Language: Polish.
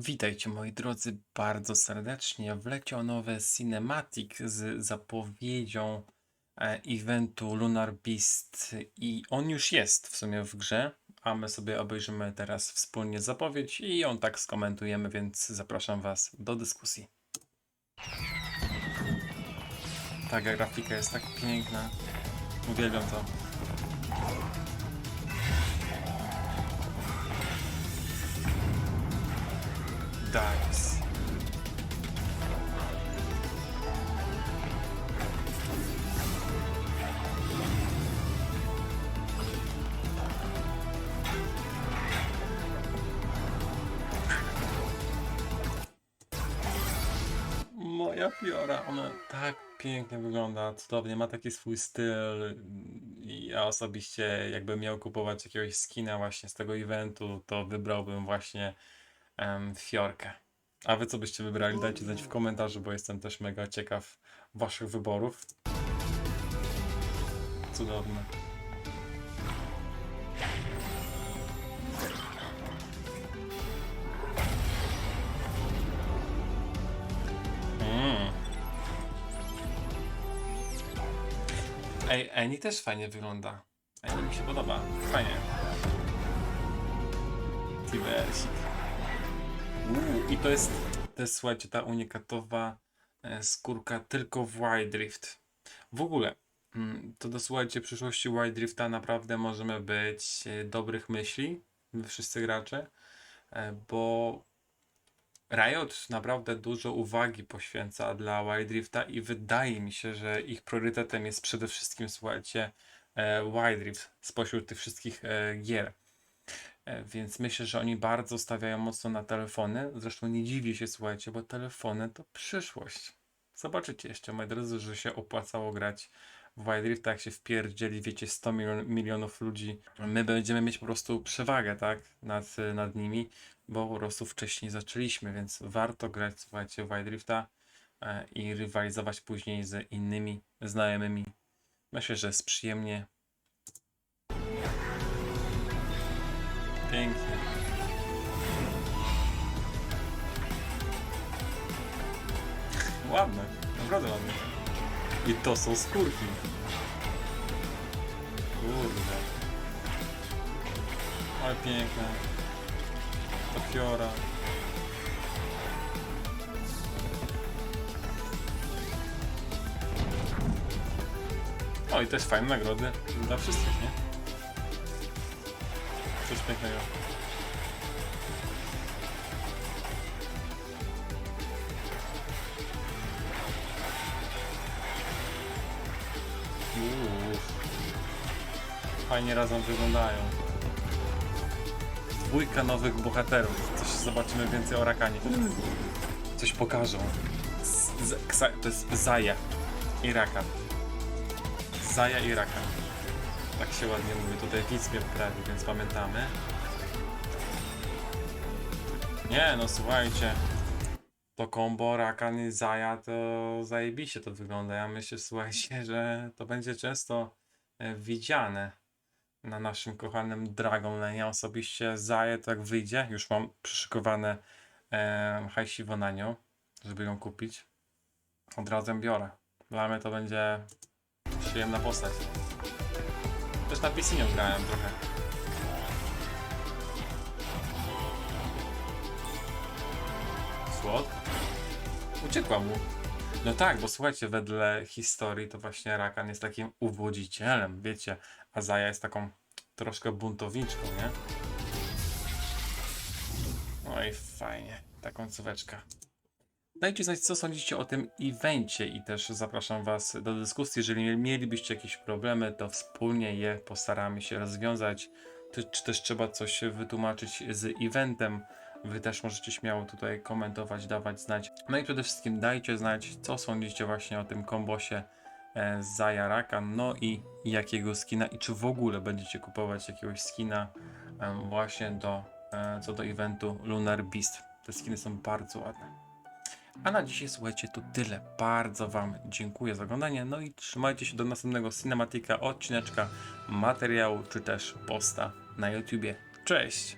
Witajcie moi drodzy bardzo serdecznie. Wleciał nowy cinematic z zapowiedzią e, eventu Lunar Beast i on już jest w sumie w grze, a my sobie obejrzymy teraz wspólnie zapowiedź i ją tak skomentujemy, więc zapraszam was do dyskusji. Ta grafika jest tak piękna. Uwielbiam to. Dice. Moja piora, ona tak pięknie wygląda, cudownie, ma taki swój styl. Ja osobiście, jakbym miał kupować jakiegoś skina właśnie z tego eventu, to wybrałbym właśnie em, Fiorkę. A wy co byście wybrali? Dajcie znać w komentarzu, bo jestem też mega ciekaw waszych wyborów. Cudowne. Mm. Ej, Eni też fajnie wygląda. Eni mi się podoba. Fajnie. Tiversik. I to jest, to jest, słuchajcie, ta unikatowa e, skórka tylko w Wild Rift. W ogóle, mm, to do, słuchajcie, przyszłości Wild Rifta naprawdę możemy być e, dobrych myśli, my wszyscy gracze, e, bo Riot naprawdę dużo uwagi poświęca dla Wild Rifta i wydaje mi się, że ich priorytetem jest przede wszystkim, słuchajcie, Wild Rift spośród tych wszystkich gier. E, Więc myślę, że oni bardzo stawiają mocno na telefony. Zresztą nie dziwię się, słuchajcie, bo telefony to przyszłość. Zobaczycie jeszcze, moi drodzy, że się opłacało grać w Wild Rift, jak się wpierdzieli, wiecie, 100 milion, milionów ludzi. My będziemy mieć po prostu przewagę, tak, nad, nad nimi, bo po prostu wcześniej zaczęliśmy, więc warto grać, słuchajcie, w Wild Rifta e, i rywalizować później z innymi znajomymi. Myślę, że jest przyjemnie. Pięknie. Ładne, naprawdę ładne. I to są skórki. Kurde. Ale piękne. To fiora. O i też fajne nagrody dla wszystkich, nie? Coś pięknego. Fajnie razem wyglądają. Dwójka nowych bohaterów. Coś zobaczymy więcej o Rakanie. Coś pokażą. Z, z, to jest Zaja i Rakan. Zaja i Rakan. Tak się ładnie mówi. Tutaj widz mnie wprawił, więc pamiętamy. Nie, no słuchajcie. To combo Rakan i Zaja to zajebiście to wygląda. Ja myślę, słuchajcie, że to będzie często e, widziane na naszym kochanym Dragon Ja osobiście Zaję to jak wyjdzie, już mam przyszykowane e, hajsiwo na nią, żeby ją kupić. Od razu biorę. Dla mnie to będzie przyjemna postać. Też na PC nią grałem trochę. Słod? Uciekła mu. No tak, bo słuchajcie, wedle historii to właśnie Rakan jest takim uwodzicielem, wiecie, a Zaja jest taką troszkę buntowniczką, nie? No i fajnie, ta końcóweczka. Dajcie znać, co sądzicie o tym evencie i też zapraszam Was do dyskusji. Jeżeli mielibyście jakieś problemy, to wspólnie je postaramy się rozwiązać. Czy, też trzeba coś wytłumaczyć z eventem, Wy też możecie śmiało tutaj komentować, dawać znać. No i przede wszystkim dajcie znać, co sądzicie właśnie o tym kombosie e, Zaja Rakan, no i jakiego skina i czy w ogóle będziecie kupować jakiegoś skina em, właśnie do, e, co do eventu Lunar Beast. Te skiny są bardzo ładne. A na dzisiaj słuchajcie, to tyle. Bardzo Wam dziękuję za oglądanie. No i trzymajcie się do następnego cinematika, odcineczka, materiału czy też posta na YouTubie. Cześć!